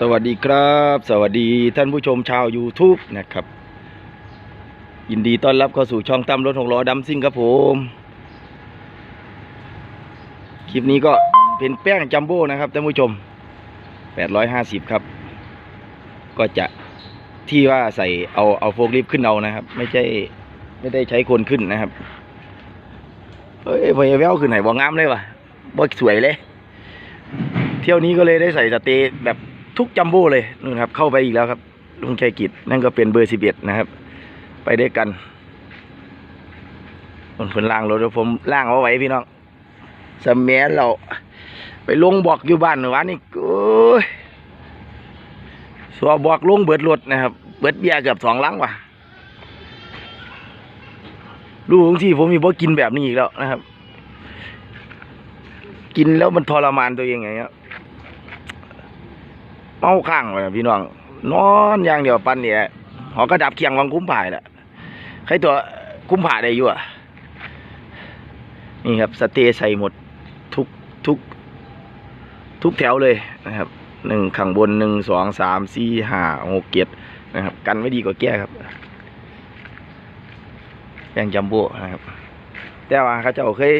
สวัสดีครับ สวัสดีท่านผู้ชมชาว YouTube นะครับ ยินดีต้อนรับเข้าสู่ช่องตั้มรถหกล้อดำซิ่งครับผม คลิปนี้ก็เป็นแป้งจัมโบ้นะครับท่านผู้ชม 850 ครับ ก็จะที่ว่าใส่เอาเอาโฟกลิฟขึ้นเอานะครับ ไม่ใช่ไม่ได้ใช้คนขึ้นนะครับ เฮ้ยพอยแววขึ้นไหนบ่งามเลยวะบ่สวยเลย เที่ยวนี้ก็เลยได้ใส่สเตย์แบบ ทุกจัมโบ้เลยนู่นครับ เข้าไปอีกแล้วครับลุงชัยกิจนั่นก็เป็นเบอร์สิบเอ็ดนะครับ ไปด้วยกันคนคนล่างรถเดี๋ยวผมล่างเอาไว้พี่น้องสมแมัเราไปลงบอกอยู่บ้านเมื่อวานนี่โอ้ยสัวบอกลงเบิดรถนะครับ เบิดเบียร์เกือบสองลังว่ะดูของที่ผมมีบ่กินแบบนี้อีกแล้วนะครับ กินแล้วมันทรมานตัวเองอย่างเงี้ย เมาข้างไปนะพี่น้อง นอนอย่างเดียวปันเนี่ยหอกระดับเคียงวังคุ้มผ่ายแหละใครตัวคุ้มผ่าได้อยู่อะนี่ครับสเตย์ใส่หมดทุกทุก ทุกแถวเลยนะครับหนึ่งข้างบนหนึ่งสองสามสี่ห้าหกเจ็ดนะครับ กันไม่ดีกว่าแก้ครับแป้งจัมโบ้นะครับ แต่ว่าเขาเจ้าเคย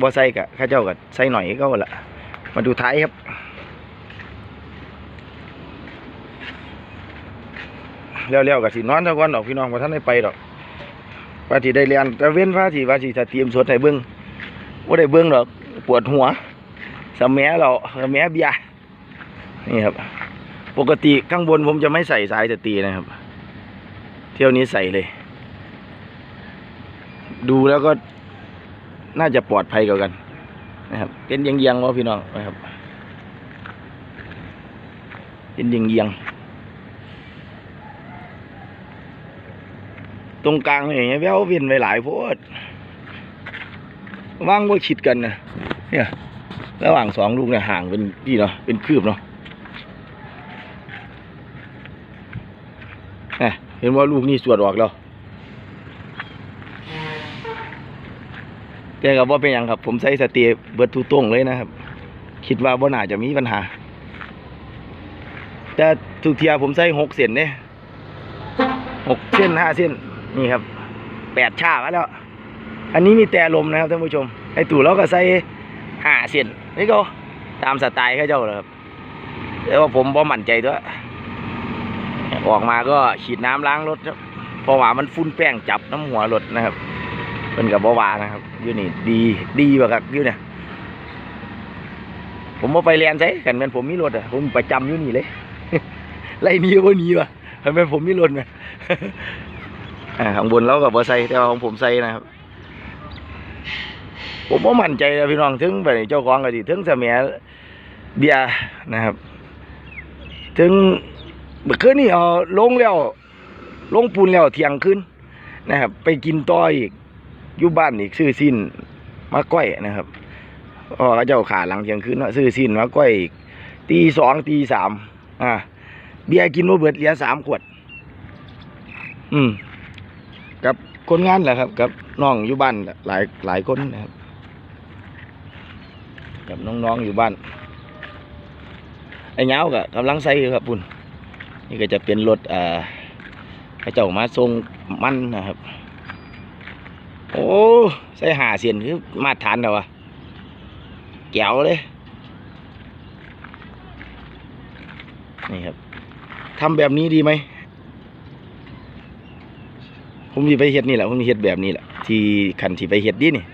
บ่ใส่กะเข้าเจ้าก็ใส่หน่อยก็ละมาดูท้ายครับ เร็วๆกับสินอนทั้งวันดอกพี่น้องว่าท่านได้ไปดอกว่าสิได้เรียนแต่เว้นว่าสิว่าสิสตรียมสดให้เบิ่งว่าได้เบิ่งดอกปวดหัวสมัยเราสมัยเบียนี่ครับ ปกติข้างบนผมจะไม่ใส่สายสตีนะครับ เที่ยวนี้ใส่เลย ดูแล้วก็น่าจะปลอดภัยกว่ากันนะครับเป็นเยียงๆวะพี่น้องนะครับเป็นเยียงๆ ตรงกลางเนี่แววเวียนไปหลายโพดว่างว่าชิดกันนะเนี่ย ระหว่างสองลูกเนี่ยห่างเป็นพี่เนาะเป็นคืบเนาะเอ๊ะเห็นว่าลูกนี่สวดออกแล้วแต่ก็บ่เป็นยังครับ ผมใส่สเตียเบิดทุตรงเลยนะครับ คิดว่าบ่น่าจะมีปัญหา แต่ทุกเทียผมใส่หกเส้นเนี่ยหกเส้นห้าเส้น นี่ครับแปดชามาแล้ว อันนี้มีแต่ลมนะครับท่านผู้ชมไอตู่เราก็ใส่ห้าเส้นนี่ก็ตามสไตล์เขาเจ้าเลยครับแต่ว่าผมบ่มั่นใจด้วยออกมาก็ฉีดน้ำล้างรถครับเพราะว่ามันฟุ้นแป้งจับน้ำหัวรถนะครับเป็นกับบ่วานะครับอยู่นี่ดีดีกว่าครับอยู่เนี่ยผมมาไปเรียนใช่กันเป็นผมมีรถอะผมประจำอยู่นี่เลยไล่หนี้ก็หนี้ว่ะทำไมผมมีรถไหม อ่าข้างบนเรากับบ่ใส่แต่ว่าของผมใส่นะครับ ผมบ่มั่นใจนะพี่น้องถึงไปเจ้าของก็ดีถึงเสมียเบียนะครับ ถึงเมื่อคืนนี่เอาลงแล้วลงปูนแล้วเที่ยงคืนนะครับ ไปกินต่ออีกอยู่บ้านอีกซื้อสิ้นมาก้อยนะครับอ๋อเจ้าขาหลังเที่ยงคืนเนาะซื้อสิ้นมาก้อยอีกตีสองตีสามอ่าเบียร์กินมาเบิดเหลือสามขวด อืม กับคนงานแหละครับกับน้องอยู่บ้านหลายหลายคนนะครับ กับน้องๆอยู่บ้าน ไอ้เหงาก็กำลังใส่อยู่ครับปุ่นนี่ก็จะเป็นรถอ่าเขาเจ้ามาส่งมันนะครับ โอ้ใส่หาเสียนคือมาตรฐานแล้ววะแก้วเลยนี่ครับทำแบบนี้ดีไหม ผมสิไปเฮ็ดนี่แหละผมสิเฮ็ดแบบนี้แหละที่คันที่ไปเฮ็ดดินี่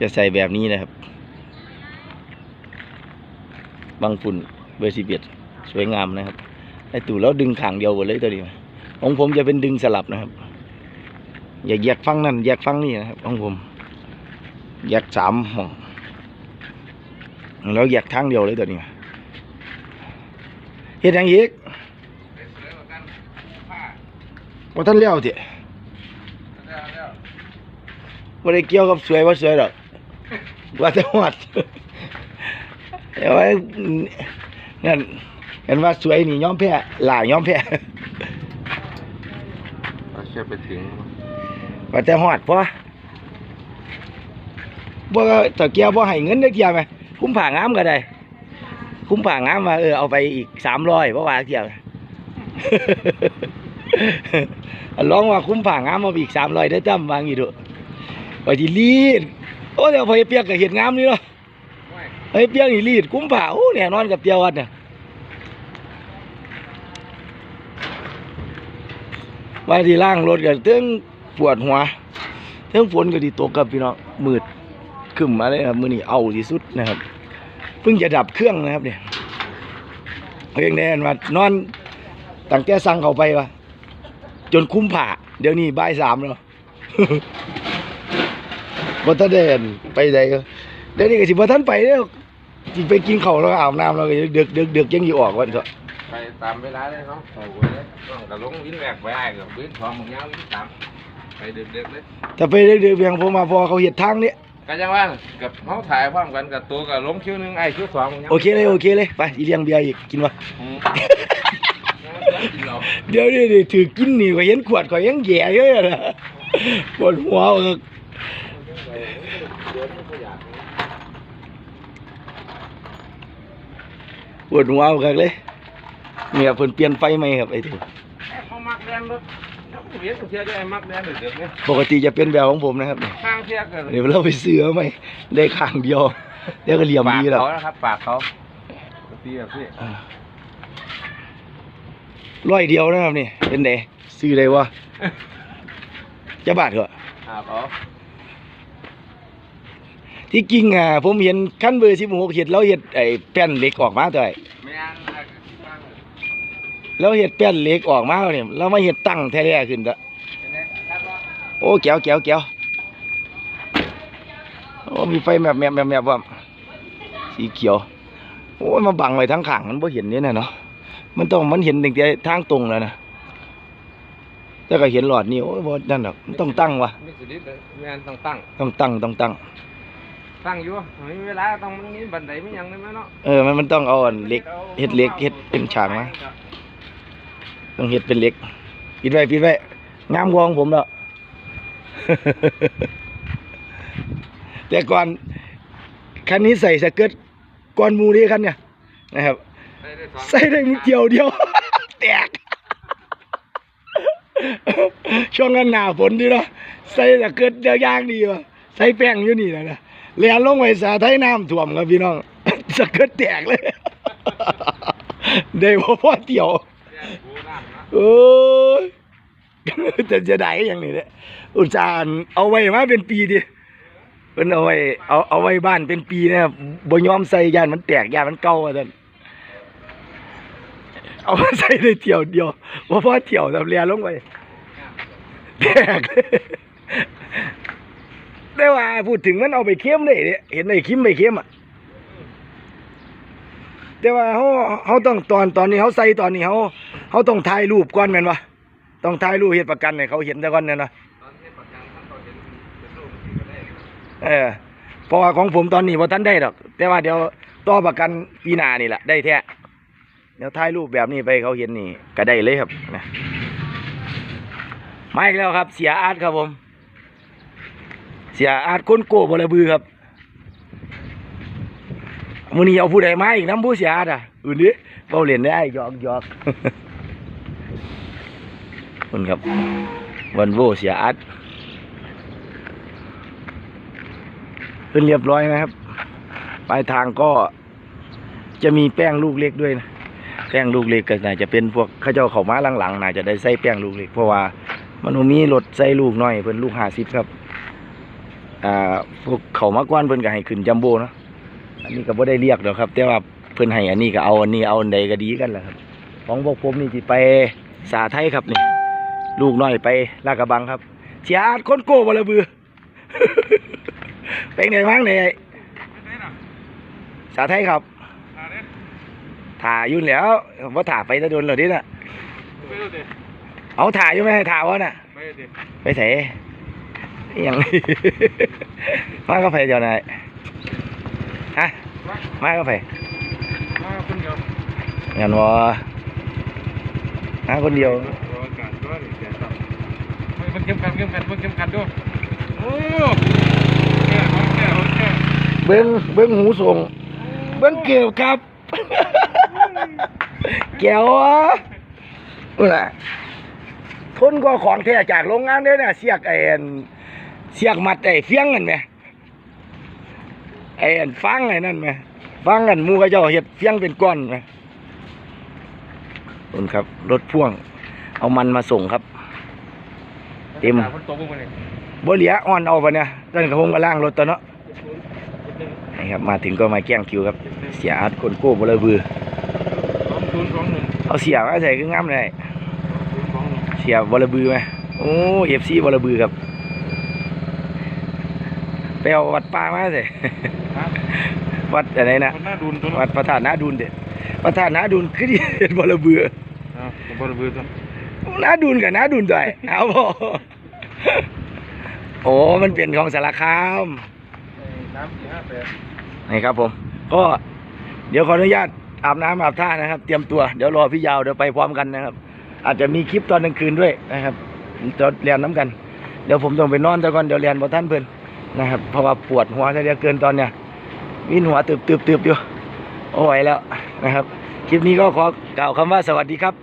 จะใส่แบบนี้นะครับ บางฝุ่นเบอร์สิบเอ็ดสวยงามนะครับไอตู่แล้วดึงขางเดียวหมดเลยตัวนี้ของผมจะเป็นดึงสลับนะครับ อย่าแยกฟังนั่นแยกฟังนี่นะครับของผมแยกสามห้องแล้วแยกทางเดียวเลยตัวนี้เฮ็ดยังอีก ว่าท่านเลี้ยวเถอะว่าได้เกี่ยวกับสวยว่าสวยดอกว่าแต่หวัดเดี๋ยวไว้นั่นเห็นว่าสวยนี่ยอมแพ้หล่ายอมแพ้เราเชื่อไปถึงว่าแต่หอดพอบ่ตะเกียบบ่ให้เงินได้เกียไหมคุ้มผ่างามก็ได้ คุ้มคุ้มผ่างามว่าเออเอาไปอีกสามร้อยเพราะว่าเที่ยว ลองว่าคุ้มผ่างามเอาไปอีกสามร้อยได้อจ้ำวางอยู่ดูไปที่ลีดโอ้เดี๋ยวพอเปียกกับเห็ดงามนี่เนาะไอ้เปียกนี่ลีดคุ้มผ่าโอ้เนี่ยนอนกับเตียววัดเนี่ยว่าที่ล่างรถกันเติ้งปวดหัวเติ้งฝนก็ดีตกกับพี่น้องมืดขึ้นมาเลยครับมือนี่เอาที่สุดนะครับเพิ่งจะดับเครื่องนะครับเนี่ยเพียงแน่นว่านอนตั้งแต่สั่งเขาไปวะ จนคุ้มผ่า เดี๋ยวนี้บ่ายสามแล้วบ่ทันได้อั่นไปไหนก็เดี๋ยวนี้ก็สิบ่ทันไปแล้วสิไปกินข้าวแล้วก็อาบน้ำแล้วก็เดือกเดือกเดือกยังอยู่ออกวันก็ไปตามเวลาเลยเนาะโอ้โหเลยต้องกระลงวินแรกไปได้กับวินสองมึงยาววินสามไปเด็กๆเลยถ้าไปเดือกเดือกเพียงผมมาพอเขาเฮ็ดทางนี้ก็ยังว่ากับเขาถ่ายพร้อมกันกับตัวกับลงคิวหนึงไอ้คิวสองมึงยาวโอเคเลยโอเคเลยไปอีเลี้ยงเบียร์อีกกินวะอืมกิน เราเดี๋ยวนี้ถือกินนี่ก็เห็นขวดก็ยังแย่เยอะนะปวดหัวเออปวดหัวกันเลยเนี่ยเพิ่นเปลี่ยนไฟใหม่ครับไอ้ที่เขามักแดนรถเวียนเทียได้มักแดนเด็กๆเนี่ยปกติจะเป็นแบบของผมนะครับข้างเทียกันเดี๋ยวเราไปซื้อมาใหม่ได้ข้างเดียวเดี๋ยวก็เหลี่ยมปากดีแล้วเขานะครับปากเขาตีแบบพี่อ่า ร้อยเดียวนะครับนี่เป็นไงซื้อได้วะจะบาทเหรออ่าเขาที่จริงอะผมเห็นขั้นเบอร์สิบหกเห็ดแล้วเห็ดไอ้แป้นเหล็กออกมาตัวไอ้ไม่อันอะข้างแล้วเห็ดแป้นเหล็กออกมาเนี่ยแล้วมาเห็ดตั้งแท้ๆขึ้นละเป็นไงครับว่าโอ้แก้วแก้วแก้วโอ้มีไฟแมบแมบแมบแมบว่าสีเขียวโอ้ยมาบังไว้ทั้งข้างมันบ่เห็นเนี่ยนะเนาะ มันต้องมันเห็นตั้งแต่ทางตรงแล้วนะแต่ก็เห็นหลอดนี่โอ้ยบ่นั่นหรอกมันต้องตั้งวะไม่สุดฤทธิ์เลยไม่อันต้องตั้ง ต้องตั้งต้องตั้ง ตั้งอยู่ไม่มีเวลาต้องมันมีบันไดมีหยังได้ไหมเนาะเออ มันมันต้องเอาอันเหล็กเห็ดเหล็กเห็ดเป็นฉากมาต้องเห็ดเป็นเหล็กปิดไว้ปิดไว้งามกว่าของผมแล้ว แต่ก่อนคันนี้ใส่สเกิร์ตก่อนหมูนี่คันเนี่ยนะครับ ใส่ได้มือเดียวเดียว แตก ช่วงนั้นหนาฝนดีเนาะใส่สเกิร์ตเดียวยางดีวะใส่แป้งอยู่นี่แหละนะเลียนลงไปสาไทยน้ำท่วมครับพี่น้องสเกิร์ตแตกเลยได้บ่พอเที่ยวโอ้ยจะจะได้อย่างนี้เนี่ยอุตส่าห์เอาไว้มาเป็นปีดิเพิ่นเอาไว้เอาเอาไว้บ้านเป็นปีนะครับบ่ยอมใส่ยานมันแตกยานมันเก่าว่าซั่น เอามาใส่ได้เที่ยวเดียวบ่พอเที่ยวทำเรียลงไปแตกแต่ว่าพูดถึงมันเอาไปเค็มได้เนี่ยเห็นไอ้คิมไปเค็มอะแต่ว่าเขาเขาต้องตอนตอนนี้เขาใส่ตอนนี้เขาเขาต้องถ่ายรูปก่อนแม่นวะต้องถ่ายรูปเฮ็ดประกันให้เขาเห็นซะก่อนเนี่ยนะเออเพราะว่าของผมตอนนี้บ่ทันได้ดอก แต่ว่าเดี๋ยวต่อประกันปีหน้านี่แหละได้แท้ ดี๋ยวถ่ายรูปแบบนี้ไปเขาเห็นนี่ก็ได้เลยครับนะมาอีกแล้วครับ เสียอาร์ตครับผม เสียอาร์ตคนโก้บลบือครับมือนี้เอาผู้ใดมาอีกน้ำผู้เสียอาร์ตอะอื่นดิเบาเล่นได้หยอกหยอกคุณครับวันโวเสียอาร์ตขึ้นเรียบร้อยนะครับ ปลายทางก็จะมีแป้งลูกเล็กด้วยนะ แป้งลูกเล็กก็น่าจะเป็นพวกข้าเจ้าเขามาหลังๆน่าจะได้ใส่แป้งลูกเล็กเพราะว่ามันมีรถใส่ลูกน้อยเพิ่นลูกห้าสิบครับอ่าพวกเขามากวนเพิ่นก็ให้ขึ้นจัมโบ้เนาะอันนี้ก็บ่ได้เรียกดอกครับ แต่ว่าเพิ่นให้อันนี้ก็เอาอันนี้เอาอันใดก็ดีกันแหละครับ ของพวกผมนี่สิไปสาไทยครับนี่ ลูกน้อยไปลาดกระบังครับเสียอาดคนโก้บ่ละบือเป็นไงบ้างเนี่ยสาไทยครับ ถ่าอยู่แล้วว่าถ่าไปแตะโดนเหรอดิน่ะ ไม่รู้ดิเอาถ่าอยู่ไหมถ่าวะน่ะ ไม่รู้ดิไปเสอหยัง มาก็ไปเดี๋ยวนายฮะมาก็ไปมาคนเดียวงั้นวะมาคนเดียวรออากาศด้วยเสียตับมันเข้มขันเข้มขันมันเข้มขันด้วยโอ้แก่แก่แก่เบิ้งเบิ้งหูส่งเบิ้งเกี่ยวกับ แก้วอะนั่นแหละทนก็ของแท้จากโรงงานเด้อน่ะเสียกไอ้อันเสียกมัดไอ้เฟียงนั่นแหมไอ้อันฟังไอ้นั่นแหมฟังกันหมู่เขาเจ้าเฮ็ดเฟียงเป็นก้อนแหมนู่นครับ รถพ่วง เอามันมาส่งครับ เต็มมันตกลงไปเลยบ่เหลียอ่อนเอาปะเนี่ยตอนนกระผมก็ล่างรถตัวเนาะนี่ครับ มาถึงก็มาแกล้งคิวครับ เสียอาร์ตคนโก้บ่เลยบือสองศู นย์สองหนึ่งเอาเสียมาใส่คืองามเลยศูนย์สองหนึ่งเสียบ่เลยบือไหมโอ้เอฟซีบ่เลยบือครับไปเอาวัดป่ามาใส่ครับวัดอะไรนะคนหน้าดุนตัววัดพระธาตุนาดูนเด็ดพระธาตุนาดูนคือที่เห็นบ่เลยบืออ่าผมบริบูรณ์ตัวนาดูนกับนาดูนด้วยเอาบ่โอ้มันเป็นของสารคามสามสี่ห้าแปดนี่ครับผม ก็เดี๋ยวขออนุญาต อาบน้ำอาบท่านะครับ เตรียมตัวเดี๋ยวรอพี่ยาวเดี๋ยวไปพร้อมกันนะครับ อาจจะมีคลิปตอนกลางคืนด้วยนะครับจะเรียนน้ำกัน เดี๋ยวผมต้องไปนอนแต่ก่อนเดี๋ยวเรียนบอท่านเพิ่นนะครับเพราะว่าปวดหัวจะเหลือเกินตอนเนี้ยวินหัวตืบตืบตืบอยู่โอ้ยแล้วนะครับ คลิปนี้ก็ขอกล่าวคำว่าสวัสดีครับ